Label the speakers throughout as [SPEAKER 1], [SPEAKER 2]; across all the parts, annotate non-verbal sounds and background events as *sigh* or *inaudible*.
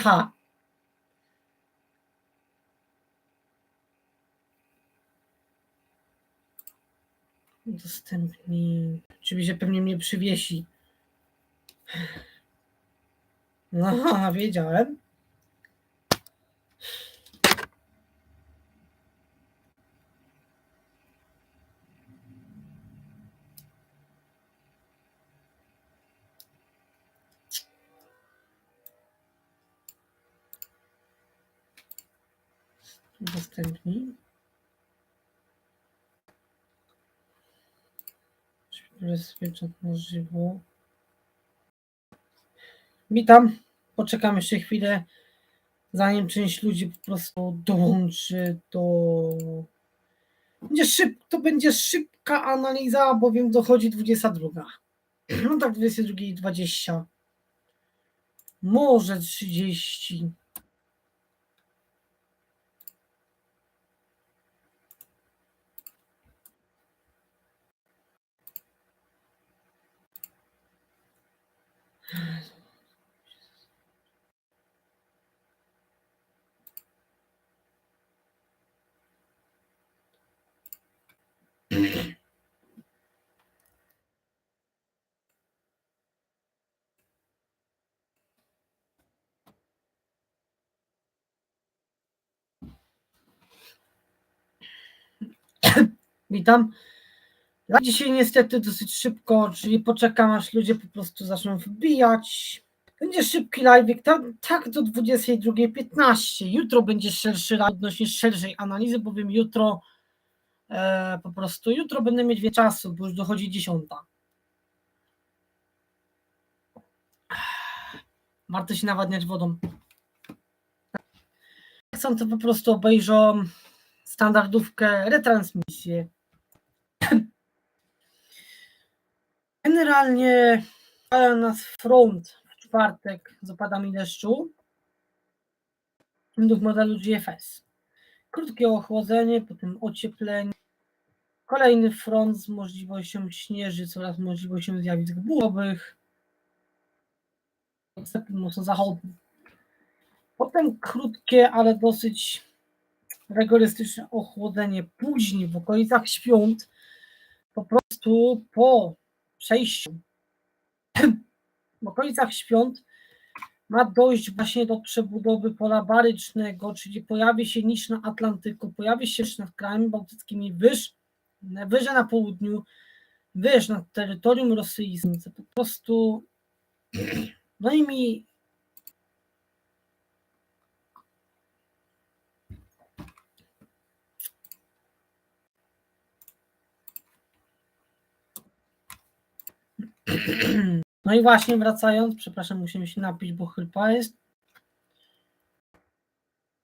[SPEAKER 1] Aha. Udostępnij. Oczywiście pewnie mnie przywiesi. No, *laughs* wiedziałem. Udostępnij. Zabezpieczać na żywo. Witam. Poczekam jeszcze chwilę, zanim część ludzi po prostu dołączy do. Będzie szyb... To będzie szybka analiza, bowiem dochodzi 22. No tak, 22.20. Może 30. *clears throat* Witam. Dzisiaj niestety dosyć szybko, czyli poczekam aż ludzie po prostu zaczną wbijać. Będzie szybki live, tak, tak do 22.15. Jutro będzie szerszy live odnośnie szerszej analizy, bowiem jutro po prostu jutro będę mieć wie czasu, bo już dochodzi dziesiąta. Warto się nawadniać wodą. Chcą to po prostu obejrzą standardówkę, retransmisję. Generalnie nas front w czwartek z opadami deszczu według modelu GFS. Krótkie ochłodzenie, potem ocieplenie. Kolejny front z możliwością śnieży oraz możliwością zjawisk burzowych. Niestety mocno zachodni. Potem krótkie, ale dosyć rygorystyczne ochłodzenie później w okolicach świąt. Po prostu po przejściu w okolicach świąt ma dojść właśnie do przebudowy pola barycznego, czyli pojawi się niż na Atlantyku, pojawi się nad krajami bałtyckimi, wyż, wyżej na południu, wyż nad terytorium rosyjskim, po prostu *clears throat* no i mi *clears throat* No i właśnie wracając, przepraszam, musimy się napić, bo chrypa jest.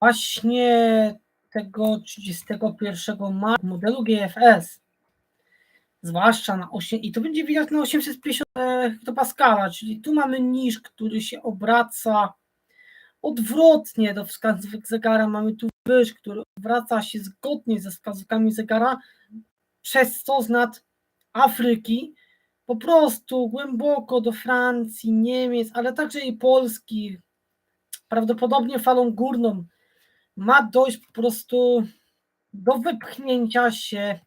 [SPEAKER 1] Właśnie 31 marca modelu GFS, zwłaszcza na 8, i to będzie widać na 850 hektopaskala, czyli tu mamy niż, który się obraca odwrotnie do wskazówek zegara, mamy tu wyż, który obraca się zgodnie ze wskazówkami zegara, przez co z nad Afryki po prostu głęboko do Francji, Niemiec, ale także i Polski, prawdopodobnie falą górną, ma dojść po prostu do wypchnięcia się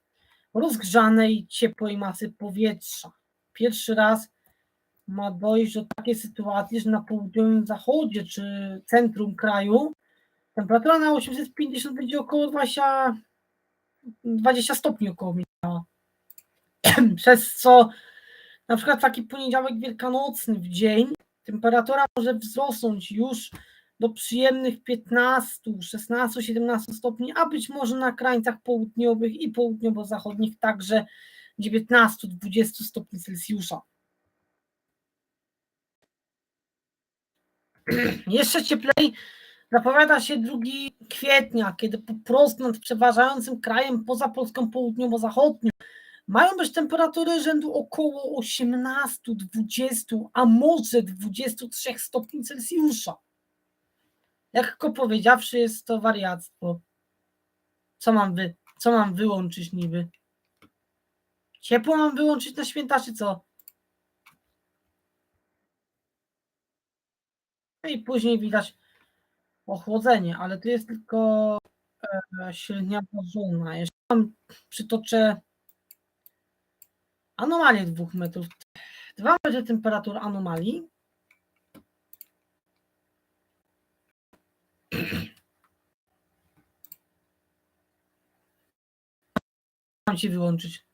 [SPEAKER 1] rozgrzanej, ciepłej masy powietrza. Pierwszy raz ma dojść do takiej sytuacji, że na południowym zachodzie czy centrum kraju temperatura na 850 będzie około 20, 20 stopni około minęła. *clears throat* Przez co na przykład taki poniedziałek wielkanocny w dzień, temperatura może wzrosnąć już do przyjemnych 15, 16, 17 stopni, a być może na krańcach południowych i południowo-zachodnich także 19-20 stopni Celsjusza. *clears throat* Jeszcze cieplej zapowiada się 2 kwietnia, kiedy po prostu nad przeważającym krajem poza Polską południowo-zachodnią mają być temperatury rzędu około 18, 20, a może 23 stopni Celsjusza. Lekko powiedziawszy, jest to wariactwo. Co mam, wy, co mam wyłączyć niby? Ciepło mam wyłączyć na święta, czy co? No i później widać ochłodzenie, ale to jest tylko e, średnia zona. Jeszcze tam przytoczę anomalię dwóch metrów. Dwa metry temperatur anomalii. Mam ci wyłączyć.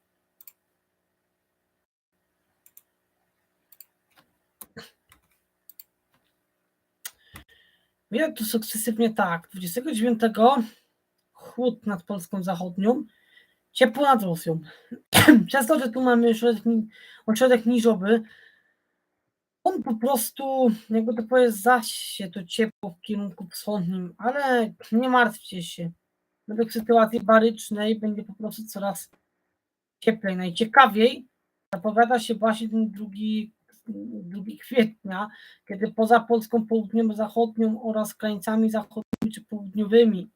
[SPEAKER 1] Widać tu sukcesywnie tak. 29 chłód nad Polską Zachodnią, ciepło nad Rosją. *clears throat* Przez to, że tu mamy ośrodek, ośrodek niżowy, on po prostu, jakby to powiedzieć, zasie to ciepło w kierunku wschodnim, ale nie martwcie się. Według sytuacji barycznej będzie po prostu coraz cieplej. Najciekawiej zapowiada się właśnie ten drugi, 2 kwietnia, kiedy poza Polską południowo-zachodnią oraz krańcami zachodnimi czy południowymi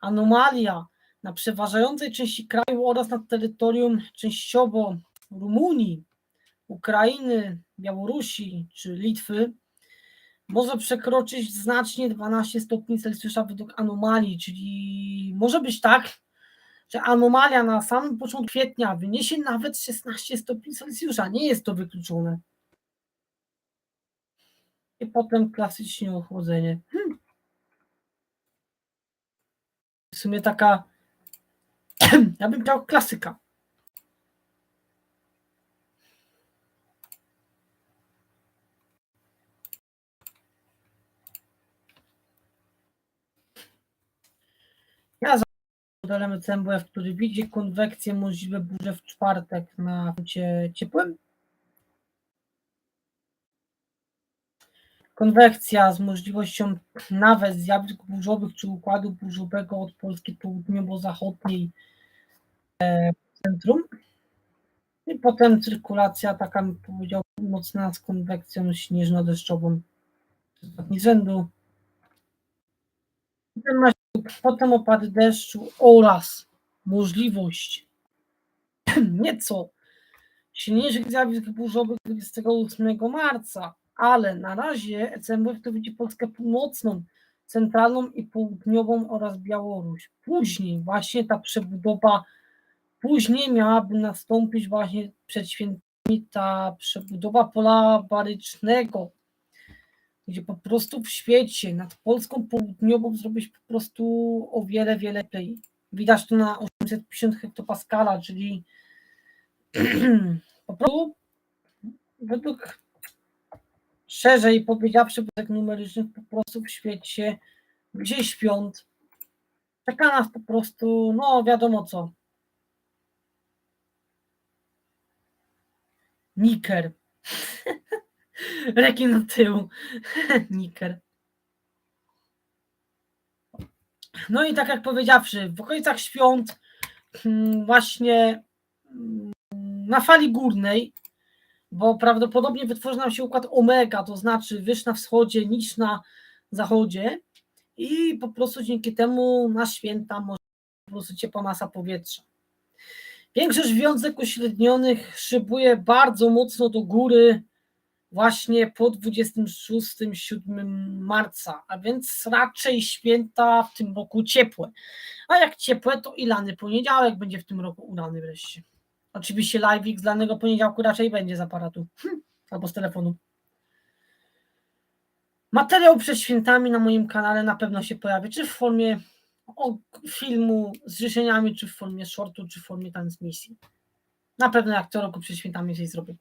[SPEAKER 1] anomalia na przeważającej części kraju oraz na terytorium częściowo Rumunii, Ukrainy, Białorusi czy Litwy może przekroczyć znacznie 12 stopni Celsjusza według anomalii, czyli może być tak, że anomalia na samym początku kwietnia wyniesie nawet 16 stopni Celsjusza. Nie jest to wykluczone. I potem klasycznie ochłodzenie. Hmm. W sumie taka, *clears throat* ja bym chciał klasyka. Ja za modelem CMWF, który widzi konwekcję, możliwe burze w czwartek na froncie ciepłym. Konwekcja z możliwością nawet zjawisk burzowych czy układu burzowego od Polski południowo-zachodniej e, centrum. I potem cyrkulacja taka, bym powiedział, północna z konwekcją śnieżno-deszczową. Z rzędu. Potem, potem opady deszczu oraz możliwość *clears throat* nieco silniejszych zjawisk burzowych 28 marca, ale na razie ECMWF to widzi Polskę północną, centralną i południową oraz Białoruś. Później właśnie ta przebudowa, później miałaby nastąpić właśnie przed świętami ta przebudowa pola barycznego, gdzie po prostu w świecie nad Polską południową zrobić po prostu o wiele, wiele lepiej. Widać to na 850 hektopaskala, czyli *clears throat* po prostu według szerzej powiedziawszy, według numerycznych po prostu w świecie gdzieś świąt czeka nas po prostu, no wiadomo co. Niker. *laughs* Rekin na tył. *laughs* Niker. No i tak jak powiedziawszy, w okolicach świąt mm, właśnie mm, na fali górnej, bo prawdopodobnie wytworzy nam się układ omega, to znaczy wyż na wschodzie, niż na zachodzie i po prostu dzięki temu na święta może po prostu ciepła masa powietrza. Większość wiązek uśrednionych szybuje bardzo mocno do góry właśnie po 26-7 marca, a więc raczej święta w tym roku ciepłe. A jak ciepłe, to i lany poniedziałek będzie w tym roku ulany wreszcie. Oczywiście live'ik z lanego poniedziałku raczej będzie z aparatu hm, albo z telefonu. Materiał przed świętami na moim kanale na pewno się pojawi, czy w formie filmu z życzeniami, czy w formie shortu, czy w formie transmisji. Na pewno jak co roku przed świętami coś zrobię.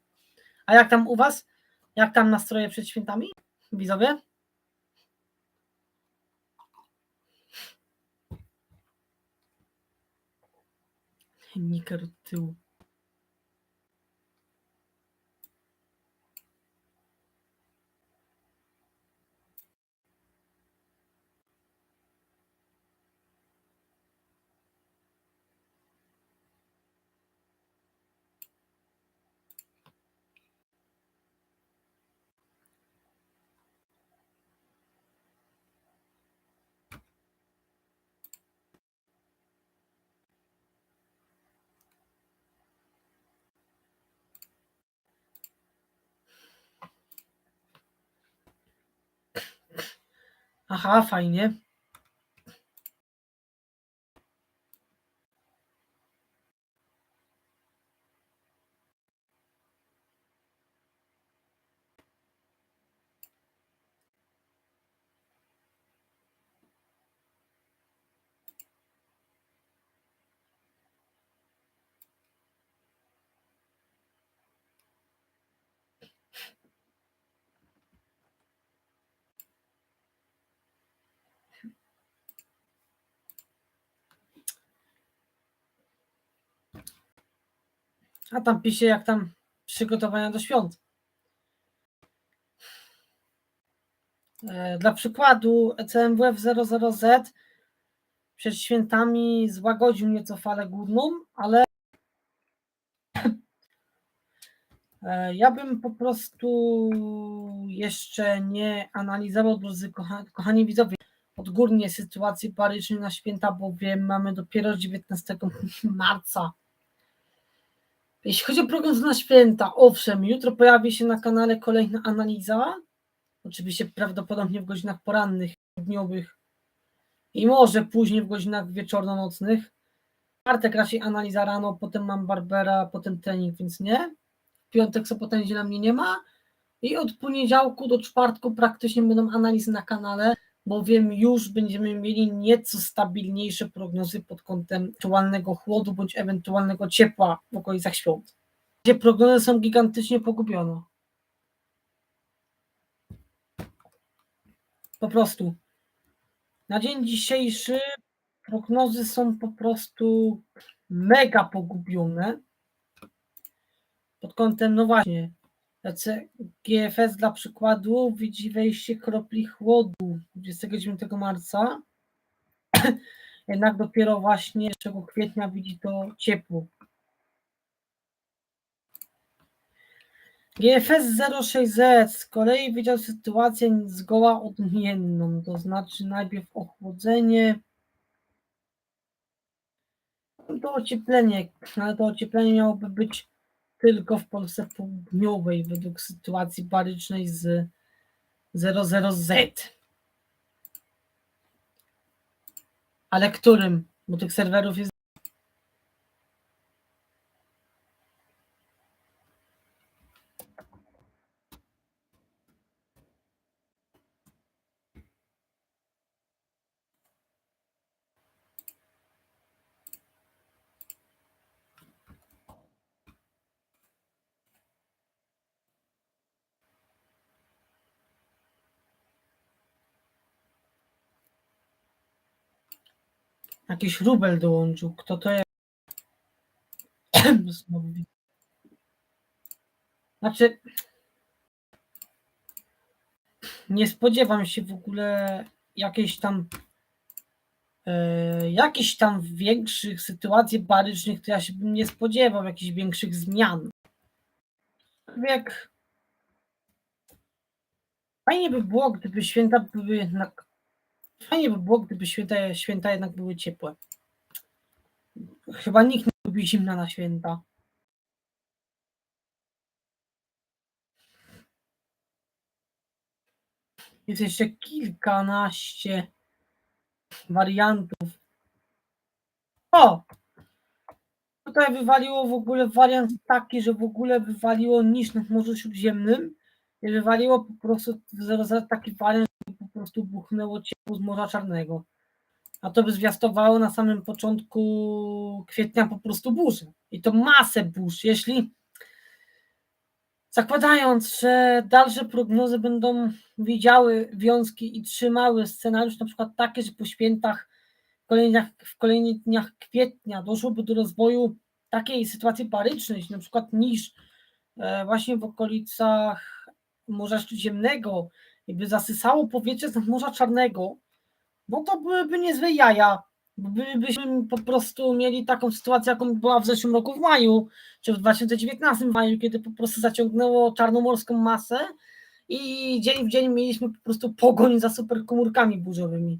[SPEAKER 1] A jak tam u Was? Jak tam nastroje przed świętami? Widzowie? Niker tyłu. Aha, fajnie. A tam pisze, jak tam przygotowania do świąt. E, Dla przykładu ECMWF 00Z przed świętami złagodził nieco falę górną, ale e, ja bym po prostu jeszcze nie analizował, drodzy kocha- kochani widzowie, odgórnie sytuacji parycznej na święta, bowiem mamy dopiero 19 *laughs* marca. Jeśli chodzi o prognozę na święta, owszem, jutro pojawi się na kanale kolejna analiza, oczywiście prawdopodobnie w godzinach porannych, dniowych i może później w godzinach wieczorno-nocnych. Czwartek raczej analiza rano, potem mam Barbera, potem trening, więc nie. W piątek, sobotę, niedziela mnie nie ma i od poniedziałku do czwartku praktycznie będą analizy na kanale, bowiem już będziemy mieli nieco stabilniejsze prognozy pod kątem aktualnego chłodu bądź ewentualnego ciepła w okolicach świąt. Gdzie prognozy są gigantycznie pogubione. Po prostu. Na dzień dzisiejszy prognozy są po prostu mega pogubione. Pod kątem, no właśnie, tacy GFS dla przykładu widzi wejście kropli chłodu 29 marca. *clears throat* Jednak dopiero właśnie 1 kwietnia widzi to ciepło. GFS 06Z z kolei widział sytuację zgoła odmienną, to znaczy najpierw ochłodzenie, to ocieplenie, ale to ocieplenie miałoby być tylko w Polsce południowej według sytuacji barycznej z 00Z. Ale którym? Bo tych serwerów jest jakiś rubel dołączył. Kto to jest? *clears throat* Znaczy, nie spodziewam się w ogóle jakiejś tam e, jakichś tam większych sytuacji barycznych, to ja się bym nie spodziewał jakichś większych zmian. Jak fajnie by było, gdyby święta były jednak fajnie by było, gdyby święta, święta jednak były ciepłe. Chyba nikt nie lubi zimna na święta. Jest jeszcze kilkanaście wariantów. O! Tutaj wywaliło w ogóle wariant taki, że w ogóle wywaliło niż na Morzu Śródziemnym i wywaliło po prostu taki wariant, prostu buchnęło ciepło z Morza Czarnego. A to by zwiastowało na samym początku kwietnia po prostu burzę. I to masę burz. Jeśli zakładając, że dalsze prognozy będą widziały wiązki i trzymały scenariusz na przykład taki, że po świętach w kolejnych, w kolejnych dniach kwietnia doszłoby do rozwoju takiej sytuacji parycznej, na przykład niż e, właśnie w okolicach Morza Śródziemnego i by zasysało powietrze z Morza Czarnego, no to byłyby niezłe jaja. Bylibyśmy po prostu mieli taką sytuację, jaką była w zeszłym roku w maju, czy w 2019 maju, kiedy po prostu zaciągnęło czarnomorską masę i dzień w dzień mieliśmy po prostu pogoń za superkomórkami burzowymi.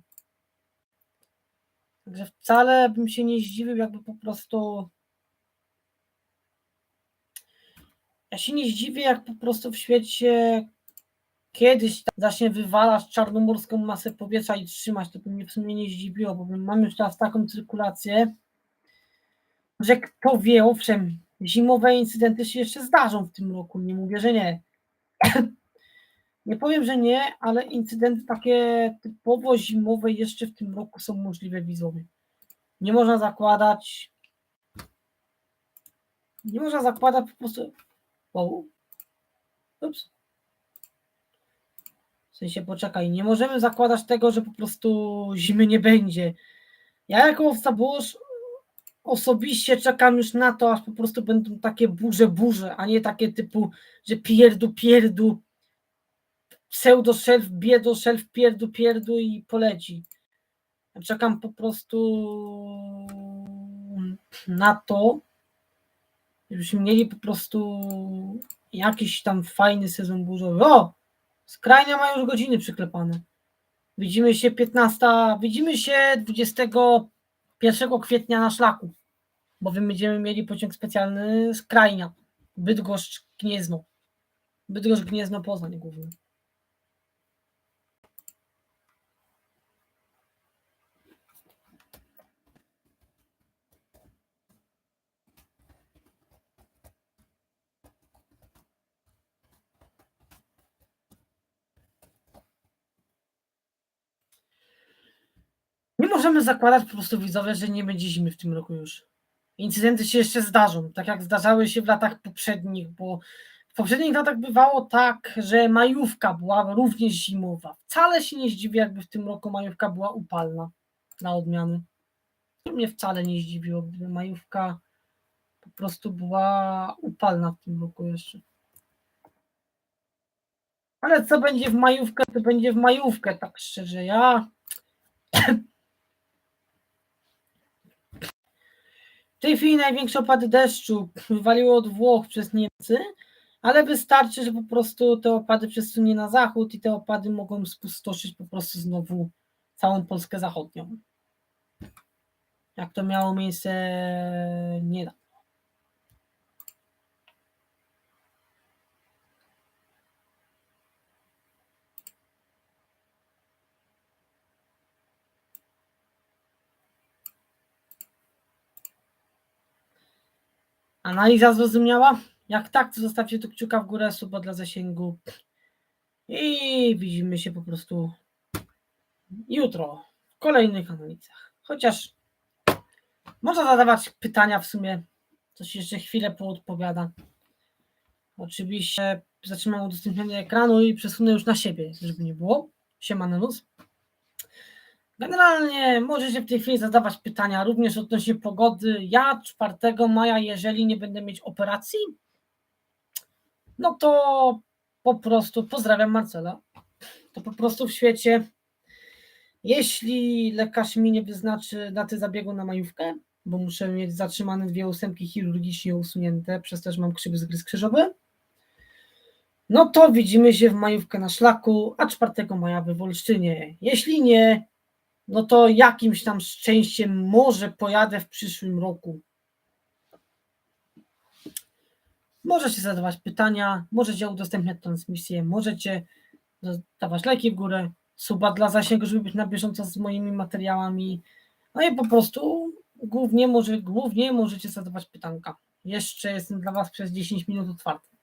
[SPEAKER 1] Także wcale bym się nie zdziwił, jakby po prostu. Ja się nie zdziwię, jak po prostu w świecie kiedyś tam zacznie wywalać czarnomorską masę powietrza i trzymać, to by mnie w sumie nie zdziwiło, bo mamy już teraz taką cyrkulację, że kto wie, owszem, zimowe incydenty się jeszcze zdarzą w tym roku, nie mówię, że nie. *clears throat* Nie powiem, że nie, ale incydenty takie typowo zimowe jeszcze w tym roku są możliwe wizowie. Nie można zakładać. Nie można zakładać po prostu. Wow. Ups. W sensie poczekaj, nie możemy zakładać tego, że po prostu zimy nie będzie. Ja jako owca burz osobiście czekam już na to, aż po prostu będą takie burze, burze, a nie takie typu, że pierdu, pierdu, pseudo szelf, biedo szelf, pierdu, pierdu i poleci. Ja Czekam po prostu na to, żebyśmy mieli po prostu jakiś tam fajny sezon burzowy. O! Skrajnia ma już godziny przyklepane. Widzimy się 15, widzimy się 21 kwietnia na szlaku, bowiem będziemy mieli pociąg specjalny z Bydgoszcz, Gniezno. Bydgoszcz, Gniezno, Poznań głównie. Możemy zakładać po prostu widzowie, że nie będzie zimy w tym roku już. Incydenty się jeszcze zdarzą, tak jak zdarzały się w latach poprzednich, bo w poprzednich latach bywało tak, że majówka była również zimowa. Wcale się nie zdziwię, jakby w tym roku majówka była upalna na odmiany. To mnie wcale nie zdziwiło, gdyby majówka po prostu była upalna w tym roku jeszcze. Ale co będzie w majówkę, to będzie w majówkę, tak szczerze. Ja W tej chwili największe opady deszczu wywaliło od Włoch przez Niemcy, ale wystarczy, że po prostu te opady przesunie na zachód i te opady mogą spustoszyć po prostu znowu całą Polskę zachodnią. Jak to miało miejsce niedawno. Analiza zrozumiała? Jak tak, to zostawcie tu kciuka w górę, suba dla zasięgu. I widzimy się po prostu jutro w kolejnych analizach. Chociaż można zadawać pytania w sumie, coś jeszcze chwilę poodpowiada. Oczywiście zatrzymam udostępnianie ekranu i przesunę już na siebie, żeby nie było. Siema Nenus. Generalnie możecie w tej chwili zadawać pytania również odnośnie pogody. Ja 4 maja, jeżeli nie będę mieć operacji, no to po prostu pozdrawiam Marcela. To po prostu w świecie, jeśli lekarz mi nie wyznaczy daty zabiegu na majówkę, bo muszę mieć zatrzymane dwie ósemki chirurgicznie usunięte, przez to, że mam krzywy zgryz krzyżowy, no to widzimy się w majówkę na szlaku, a 4 maja we Wolsztynie. Jeśli nie, no to jakimś tam szczęściem może pojadę w przyszłym roku. Możecie zadawać pytania, możecie udostępniać transmisję, możecie dawać lajki w górę, suba dla zasięgu, żeby być na bieżąco z moimi materiałami. No i po prostu głównie, może, głównie możecie zadawać pytanka. Jeszcze jestem dla Was przez 10 minut otwarty.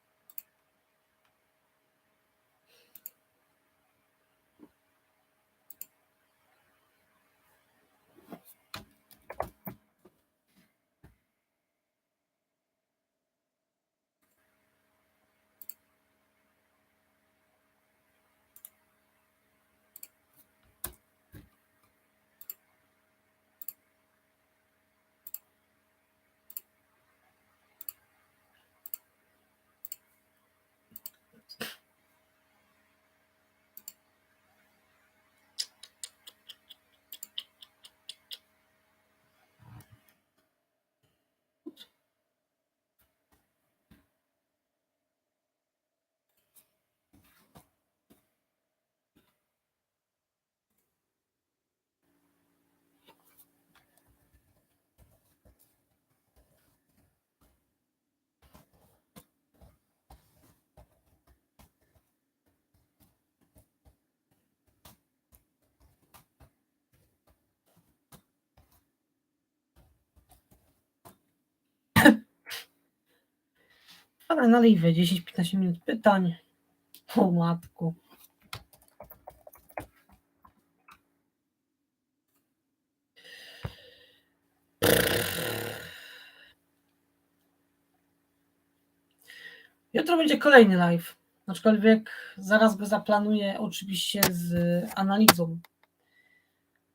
[SPEAKER 1] Dobra, nalejwy 10-15 minut pytań. O matku. Jutro będzie kolejny live. Aczkolwiek zaraz go zaplanuję oczywiście z analizą.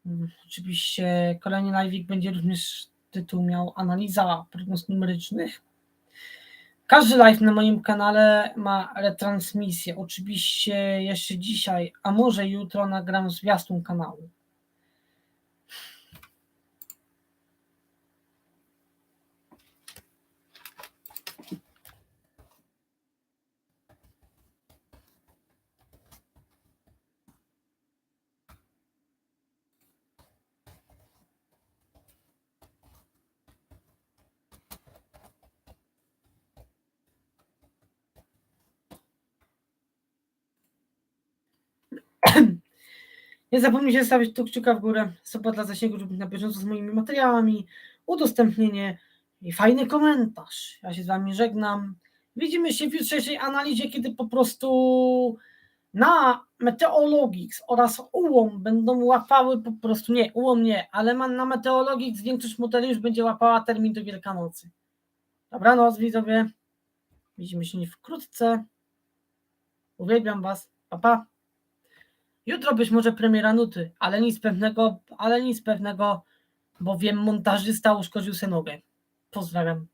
[SPEAKER 1] Mm, Oczywiście kolejny live będzie również tytuł miał analiza prognoz numerycznych. Każdy live na moim kanale ma retransmisję. Oczywiście jeszcze dzisiaj, a może jutro nagram zwiastun kanału. Nie zapomnijcie zostawić tu kciuka w górę, suba dla zasięgu, żeby być na bieżąco z moimi materiałami, udostępnienie i fajny komentarz. Ja się z Wami żegnam. Widzimy się w jutrzejszej analizie, kiedy po prostu na Meteorologics oraz UOM będą łapały po prostu, nie, UOM nie, ale na Meteorologics większość modeli już będzie łapała termin do Wielkanocy. Dobranoc widzowie. Widzimy się wkrótce. Uwielbiam Was. Pa, pa. Jutro być może premiera nuty, ale nic pewnego, ale nic pewnego, bo wiem, montażysta uszkodził sobie nogę. Pozdrawiam.